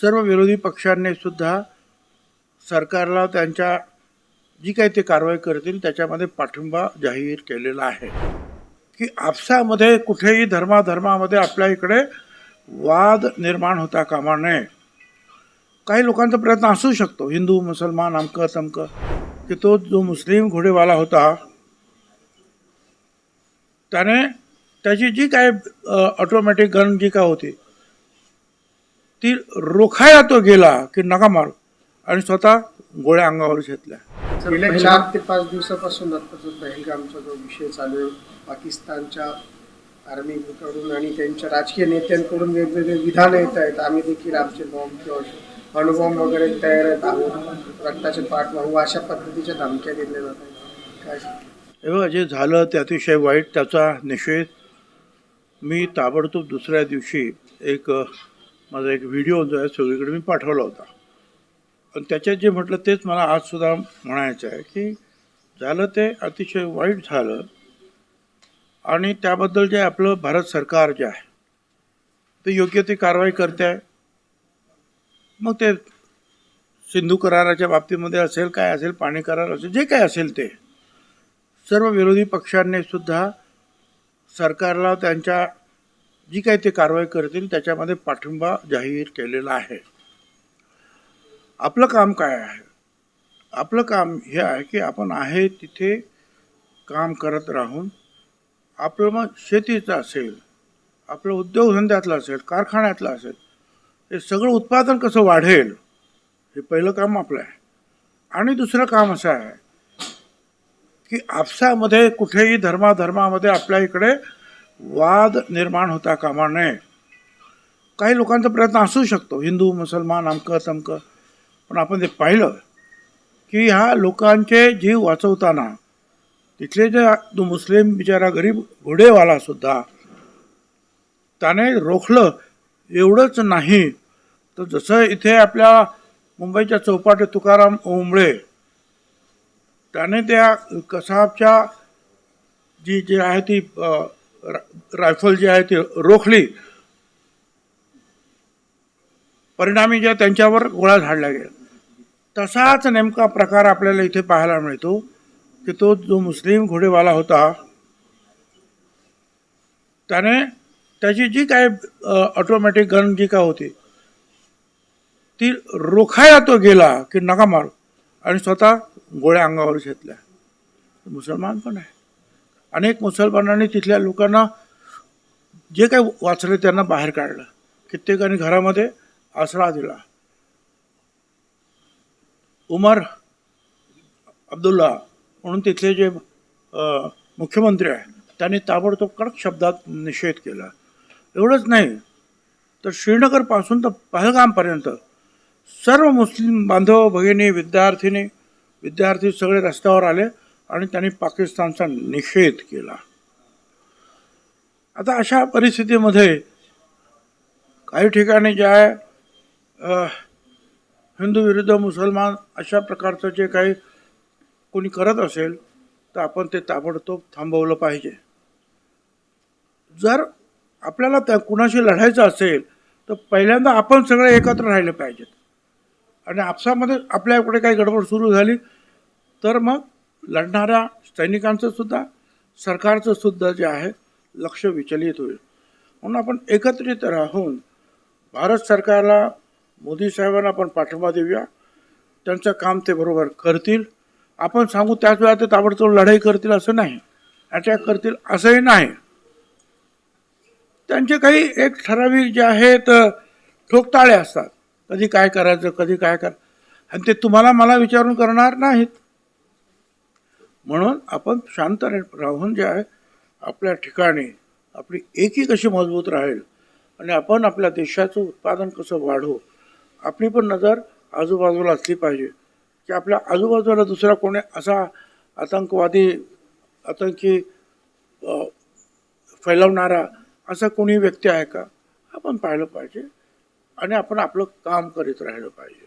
सर्व विरोधी पक्षांनी सुद्धा सरकारला त्यांच्या जी काही ते कारवाई करतील त्याच्यामध्ये पाठिंबा जाहीर केलेला आहे. की आपसामध्ये कुठेही धर्माधर्मामध्ये आपल्या इकडे वाद निर्माण होता कामा नये. काही लोकांचा प्रयत्न असू शकतो. हिंदू मुसलमान अमकं तमकं. की तो जो मुस्लिम घोडेवाला होता त्याने त्याची जी काय ऑटोमॅटिक गन जी काय होती ती रोखायला तो गेला की नका मारू. आणि स्वतः गोळ्या अंगावर घेतल्या. गेल्या चार ते पाच दिवसापासून आता जो पहलगामचा जो विषय चालू आहे पाकिस्तानच्या आर्मीकडून आणि त्यांच्या राजकीय नेत्यांकडून वेगवेगळे विधान येत आहेत. आम्ही देखील आमचे बॉम्ब किंवा अणुबॉम्ब वगैरे तयार आहेत. रक्ताचे पाठ वाहू अशा पद्धतीच्या धमक्या दिल्या जात आहेत. काय? हे बघा जे झालं ते अतिशय वाईट त्याचा निषेध. मी ताबडतोब दुसऱ्या दिवशी एक माझा एक व्हिडिओ जो आहे सगळीकडे मी पाठवला होता. पण त्याच्यात जे म्हटलं तेच मला आजसुद्धा म्हणायचं आहे की झालं ते अतिशय वाईट झालं आणि त्याबद्दल जे आपलं भारत सरकार जे आहे ते योग्य ती कारवाई करते आहे मग ते सिंधू कराराच्या बाबतीमध्ये असेल काय असेल पाणी करार असेल जे काय असेल ते सर्व विरोधी पक्षांनी सुद्धा सरकारला त्यांच्या जी काही ते कारवाई करतील त्याच्यामध्ये पाठिंबा जाहीर केलेला आहे. आपलं काम काय आहे? आपलं काम हे आहे की आपण आहे तिथे काम करत राहून आपलं मग शेतीचं असेल आपलं उद्योगधंद्यातलं असेल कारखान्यातलं असेल हे सगळं उत्पादन कसं वाढेल? हे पहिलं काम आपलं आहे. आणि दुसरं काम असं आहे की आपसामध्ये कुठेही धर्माधर्मामध्ये आपल्या इकडे वाद निर्माण होता कामा नये काही लोकांचा प्रयत्न असू शकतो. हिंदू मुसलमान अमकं तमकं. पण आपण ते पाहिलं की ह्या लोकांचे जीव वाचवताना तिथले जे मुस्लिम बिचारा गरीब घोडेवाला सुद्धा त्याने रोखलं एवढंच नाही. तर जसं इथे आपल्या मुंबईच्या चौपाटी तुकाराम ओंबळे त्याने त्या कसाबच्या जी जी आहे ती रायफल जी आहे ती रोखली. परिणामी ज्या त्यांच्यावर गोळ्या झाडल्या गेल्या. तसाच नेमका प्रकार आपल्याला इथे पाहायला मिळतो की तो जो मुस्लिम घोडेवाला होता त्याने त्याची जी काय ऑटोमॅटिक गन जी काय होती ती रोखायला तो गेला की नका मारू. आणि स्वतः गोळ्या अंगावर घेतल्या. मुसलमान पण आहे. अनेक मुसलमानांनी तिथल्या लोकांना जे काही वाचले त्यांना बाहेर काढलं. कित्येकाने घरामध्ये आसरा दिला. उमर अब्दुल्ला म्हणून तिथले जे मुख्यमंत्री आहे त्यांनी ताबडतोब कडक शब्दात निषेध केला. एवढंच नाही तर श्रीनगरपासून तर पहलगामपर्यंत सर्व मुस्लिम बांधव भगिनी विद्यार्थिनी विद्यार्थी सगळे रस्त्यावर आले. आणि त्यांनी पाकिस्तानचा निषेध केला. आता अशा परिस्थितीमध्ये काही ठिकाणी ज्या हिंदू विरुद्ध मुसलमान अशा प्रकारचं जे काही कोणी करत असेल तर आपण ते ताबडतोब थांबवलं पाहिजे. जर आपल्याला त्या कुणाशी लढायचं असेल तर पहिल्यांदा आपण सगळे एकत्र राहिले पाहिजेत. आणि आपसामध्ये आपल्याकडे काही गडबड सुरू झाली तर मग लढणाऱ्या सैनिकांचं सुद्धा सरकारचं सुद्धा जे आहे लक्ष विचलित होईल. म्हणून आपण एकत्रित राहून भारत सरकारला मोदी साहेबांना आपण पाठिंबा देऊया. त्यांचं काम ते बरोबर करतील. आपण सांगू त्याच वेळा ते ताबडतोब लढाई करतील असं नाही. अटॅक करतील असंही नाही. त्यांचे काही एक ठराविक जे आहेत ठोकताळे असतात. कधी काय करायचं कधी काय कर आणि ते तुम्हाला मला विचारून करणार नाहीत. म्हणून आपण शांत राहून जे आहे आपल्या ठिकाणी आपली एकी कशी मजबूत राहील आणि आपण आपल्या देशाचं उत्पादन कसं वाढवू आपली पण नजर आजूबाजूला असली पाहिजे. की आपल्या आजूबाजूला दुसरा कोणी असा आतंकवादी आतंकी फैलवणारा असा कोणी व्यक्ती आहे का? आपण पाहिलं पाहिजे आणि आपण आपलं काम करीत राहिलं पाहिजे.